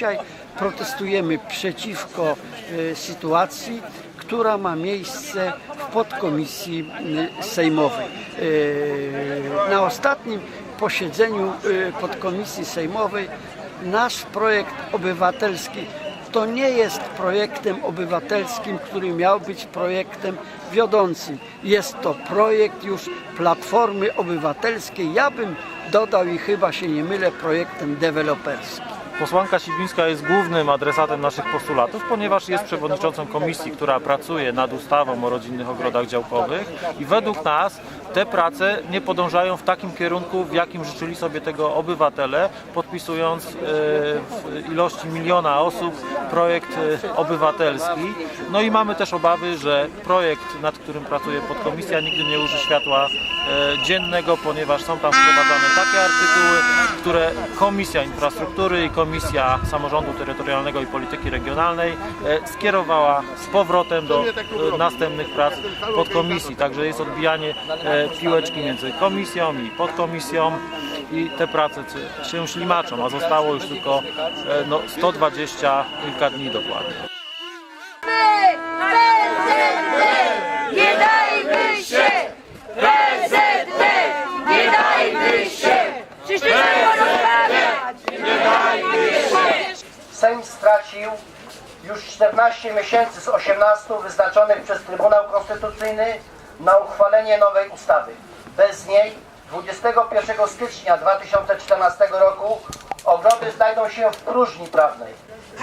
dzisiaj protestujemy przeciwko e, sytuacji, która ma miejsce w podkomisji e, sejmowej. E, Na ostatnim posiedzeniu podkomisji sejmowej nasz projekt obywatelski to nie jest projektem obywatelskim, który miał być projektem wiodącym. Jest to projekt już Platformy Obywatelskiej. Ja bym dodał i chyba się nie mylę, projektem deweloperskim. Posłanka Sibińska jest głównym adresatem naszych postulatów, ponieważ jest przewodniczącą komisji, która pracuje nad ustawą o rodzinnych ogrodach działkowych i według nas te prace nie podążają w takim kierunku, w jakim życzyli sobie tego obywatele, podpisując e, w ilości miliona osób projekt e, obywatelski. No i mamy też obawy, że projekt, nad którym pracuje podkomisja, nigdy nie uży światła dziennego, ponieważ są tam wprowadzane takie artykuły, które Komisja Infrastruktury i Komisja Samorządu Terytorialnego i Polityki Regionalnej e, skierowała z powrotem do e, następnych prac podkomisji. Także jest odbijanie e, piłeczki między komisją i podkomisją i te prace się ślimaczą, a zostało już tylko e, no, 120 kilka dni dokładnie. PZD, nie dajmy się! PZD, nie dajmy się! Przyszliśmy porozmawiać! Sejm stracił już 14 miesięcy z 18 wyznaczonych przez Trybunał Konstytucyjny na uchwalenie nowej ustawy. Bez niej 21 stycznia 2014 roku ogrody znajdą się w próżni prawnej.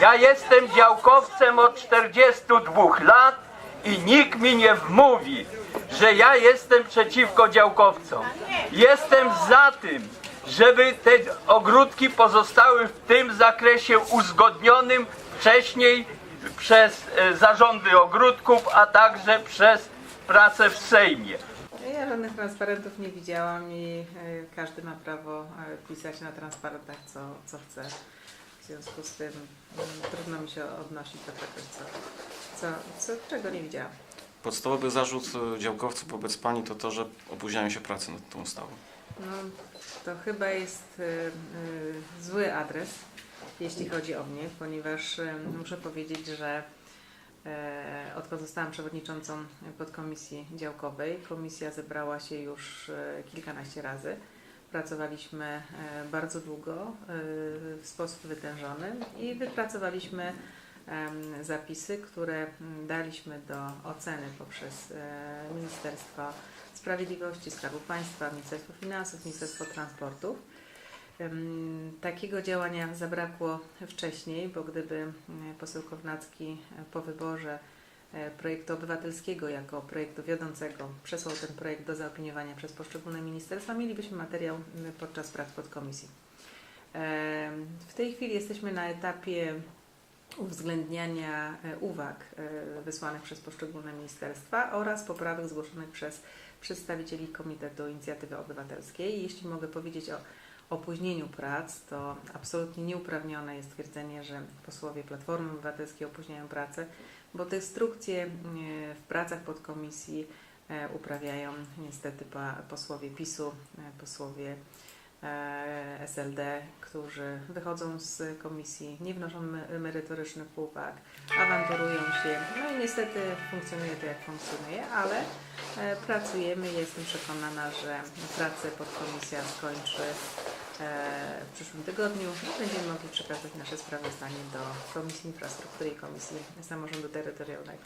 Ja jestem działkowcem od 42 lat i nikt mi nie wmówi, że ja jestem przeciwko działkowcom. Jestem za tym, żeby te ogródki pozostały w tym zakresie uzgodnionym wcześniej przez e, zarządy ogródków, a także przez pracę w Sejmie. Ja żadnych transparentów nie widziałam i e, każdy ma prawo e, pisać na transparentach co, co chce. W związku z tym mm, trudno mi się odnosić do czegoś, co, co, co, czego nie widziałam. Podstawowy zarzut działkowców wobec Pani to to, że opóźniają się prace nad tą ustawą. No, to chyba jest e, e, zły adres, jeśli chodzi o mnie, ponieważ e, muszę powiedzieć, że e, odkąd zostałam przewodniczącą podkomisji działkowej, komisja zebrała się już e, kilkanaście razy. Pracowaliśmy e, bardzo długo, e, w sposób wytężony i wypracowaliśmy zapisy, które mm, daliśmy do oceny poprzez e, Ministerstwo Sprawiedliwości, Skarbu Państwa, Ministerstwo Finansów, Ministerstwo Transportów. Em, Takiego działania zabrakło wcześniej, bo gdyby poseł Kownacki e, po wyborze e, projektu obywatelskiego jako projektu wiodącego przesłał ten projekt do zaopiniowania przez poszczególne ministerstwa, mielibyśmy materiał podczas prac podkomisji. W tej chwili jesteśmy na etapie uwzględniania e, uwag e, wysłanych przez poszczególne ministerstwa oraz poprawek zgłoszonych przez przedstawicieli Komitetu Inicjatywy Obywatelskiej. Jeśli mogę powiedzieć o opóźnieniu prac, to absolutnie nieuprawnione jest twierdzenie, że posłowie Platformy Obywatelskiej opóźniają pracę, bo te instrukcje e, w pracach podkomisji uprawiają niestety posłowie PiSu, posłowie SLD, którzy wychodzą z komisji, nie wnoszą me- merytorycznych uwag, awanturują się. No i niestety funkcjonuje to jak funkcjonuje, ale e, pracujemy. Jestem przekonana, że pracę podkomisja skończy e, w przyszłym tygodniu i będziemy mogli przekazać nasze sprawozdanie do Komisji Infrastruktury i Komisji Samorządu Terytorialnego.